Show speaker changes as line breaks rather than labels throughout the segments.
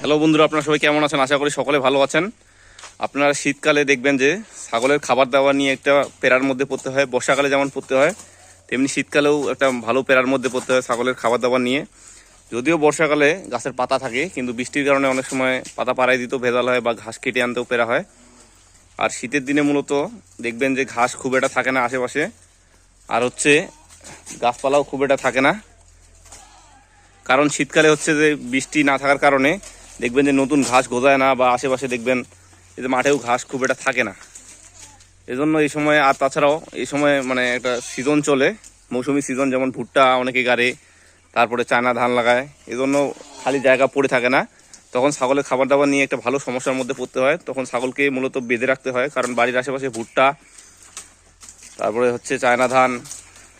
Hello বন্ধুরা, আপনারা সবাই কেমন আছেন? আশা করি সকলে ভালো আছেন। আপনারা শীতকালে দেখবেন যে ছাগলের খাবার দাবার নিয়ে একটা পেরার মধ্যে পড়তে হয়, বর্ষাকালে যেমন পড়তে হয়, তেমনি শীতকালেও একটা ভালো পেরার মধ্যে পড়তে হয় ছাগলের খাবার দাবার নিয়ে। যদিও বর্ষাকালে গাছের পাতা থাকে, কিন্তু বৃষ্টির কারণে অনেক সময় পাতা পাড়াই দিতেও ভেজাল হয় বা ঘাস কেটে আনতেও পেরা হয়। আর শীতের দিনে মূলত দেখবেন যে ঘাস খুব একটা থাকে না আশেপাশে। আর হচ্ছে গাছপালাও খুব একটা থাকে না। কারণ শীতকালে হচ্ছে যে বৃষ্টি না থাকার কারণে দেখবেন যে নতুন ঘাস গজায় না বা আশেপাশে দেখবেন যে মাঠেও ঘাস খুব একটা থাকে না। এজন্য এই সময়, আর তাছাড়াও এই সময় মানে একটা সিজন চলে। মৌসুমি সিজন যেমন ভুট্টা অনেকে গাড়ে, তারপরে চায়না ধান লাগায়, এজন্য খালি জায়গা পড়ে থাকে না। তখন ছাগলের খাবার দাবার নিয়ে একটা ভালো সমস্যার মধ্যে পড়তে হয়। তখন ছাগলকে মূলত বেঁধে রাখতে হয়, কারণ বাড়ির আশেপাশে ভুট্টা, তারপরে হচ্ছে চায়না ধান,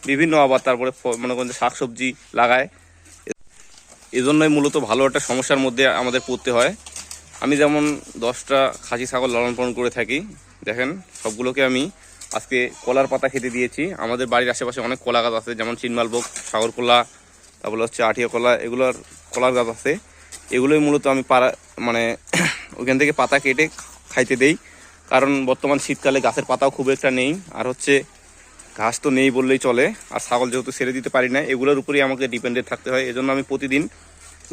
বিভিন্ন আবার তারপরে মনে করেন শাকসবজি লাগায়। এজন্যই মূলত ভালো একটা সমস্যার মধ্যে আমাদের পড়তে হয়। আমি যেমন দশটা খাসি ছাগল লালন পালন করে থাকি, দেখেন সবগুলোকে আমি আজকে কলার পাতা খেতে দিয়েছি। আমাদের বাড়ির আশেপাশে অনেক কলা গাছ আছে, যেমন চিনমালভোগ সাগর কলা, তারপরে হচ্ছে আঠিয়া কলা, এগুলোর কলার গাছ আছে। এগুলোই মূলত আমি পাড়া মানে ওইখান থেকে পাতা কেটে খাইতে দেই। কারণ বর্তমান শীতকালে গাছের পাতাও খুব একটা নেই। আর হচ্ছে ঘাস তো নেই বললেই চলে, আর ছাগল যেহেতু ছেড়ে দিতে পারি না এগুলোর উপরেই আমাকে ডিপেন্ডেড থাকতে হয়। এজন্য আমি প্রতিদিন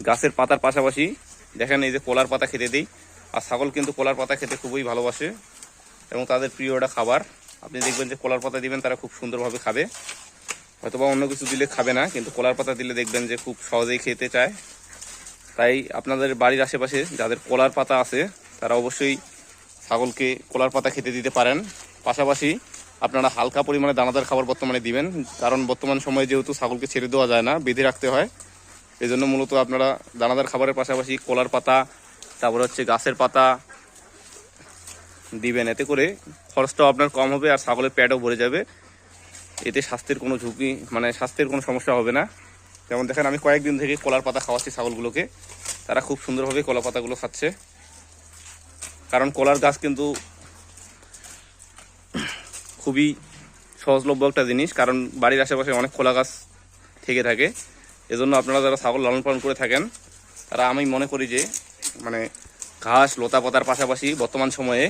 গাছের পাতার পাশাপাশি, দেখেন এই যে কলার পাতা খেতে দিই, আর ছাগল কিন্তু কলার পাতা খেতে খুবই ভালোবাসে এবং তাদের প্রিয় একটা খাবার। আপনি দেখবেন যে কলার পাতা দিবেন, তারা খুব সুন্দরভাবে খাবে। হয়তোবা অন্য কিছু দিলে খাবে না, কিন্তু কলার পাতা দিলে দেখবেন যে খুব সহজেই খেতে চায়। তাই আপনাদের বাড়ির আশেপাশে যাদের কলার পাতা আছে, তারা অবশ্যই ছাগলকে কলার পাতা খেতে দিতে পারেন। পাশাপাশি আপনারা হালকা পরিমাণে দানাদার খাবার বর্তমানে দিবেন। কারণ বর্তমান সময়ে যেহেতু ছাগলকে ছেড়ে দেওয়া যায় না, বেঁধে রাখতে হয়। এই জন্য মূলত আপনারা দানাদার খাবারের পাশাপাশি কলার পাতা, তারপরে হচ্ছে গাছের পাতা দিবেন। এতে করে খরচটাও আপনার কম হবে আর ছাগলের প্যাডও ভরে যাবে। এতে স্বাস্থ্যের কোনো ঝুঁকি মানে স্বাস্থ্যের কোনো সমস্যা হবে না। যেমন দেখেন, আমি কয়েকদিন থেকে কলার পাতা খাওয়াচ্ছি ছাগলগুলোকে। তারা খুব সুন্দরভাবে কলা পাতাগুলো খাচ্ছে। কারণ কলার গাছ কিন্তু খুবই সহজলভ্য একটা জিনিস, কারণ বাড়ির আশেপাশে অনেক কলা গাছ থেকে থাকে। এজন্য আপনারা যারা ছাগল লালন পালন করে থাকেন, তারা আমি মনে করি যে মানে ঘাস, লতা পাতার পাশাপাশি বর্তমান সময়ে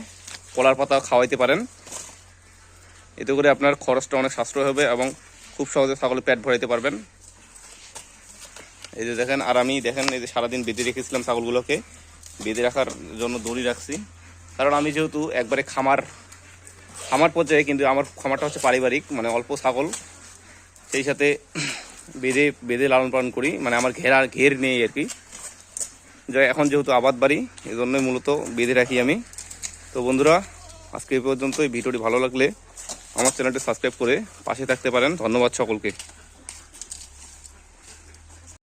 কলার পাতা খাওয়াইতে পারেন। এতে করে আপনার খরচটা অনেক সাশ্রয় হবে এবং খুব সহজে ছাগলের পেট ভরাইতে পারবেন। এই যে দেখেন, আর আমি দেখেন, এই যে সারাদিন বেঁধে রেখেছিলাম ছাগলগুলোকে। বেঁধে রাখার জন্য দড়ি রাখছি। কারণ আমি যেহেতু একবারে খামার খামার পর্যায়ে কিন্তু আমার খামারটা হচ্ছে পারিবারিক মানে অল্প ছাগল। সেই সাথে বেঁধে বেঁধে লালন পালন করি মানে আমার ঘেরা ঘের নেই আর কি। যা এখন যেহেতু আবাদ বাড়ি এই জন্যই মূলত বেঁধে রাখি আমি। তো বন্ধুরা, আজকে এই পর্যন্ত এই ভিডিওটি ভালো লাগলে আমার চ্যানেলটি সাবস্ক্রাইব করে পাশে থাকতে পারেন। ধন্যবাদ সকলকে।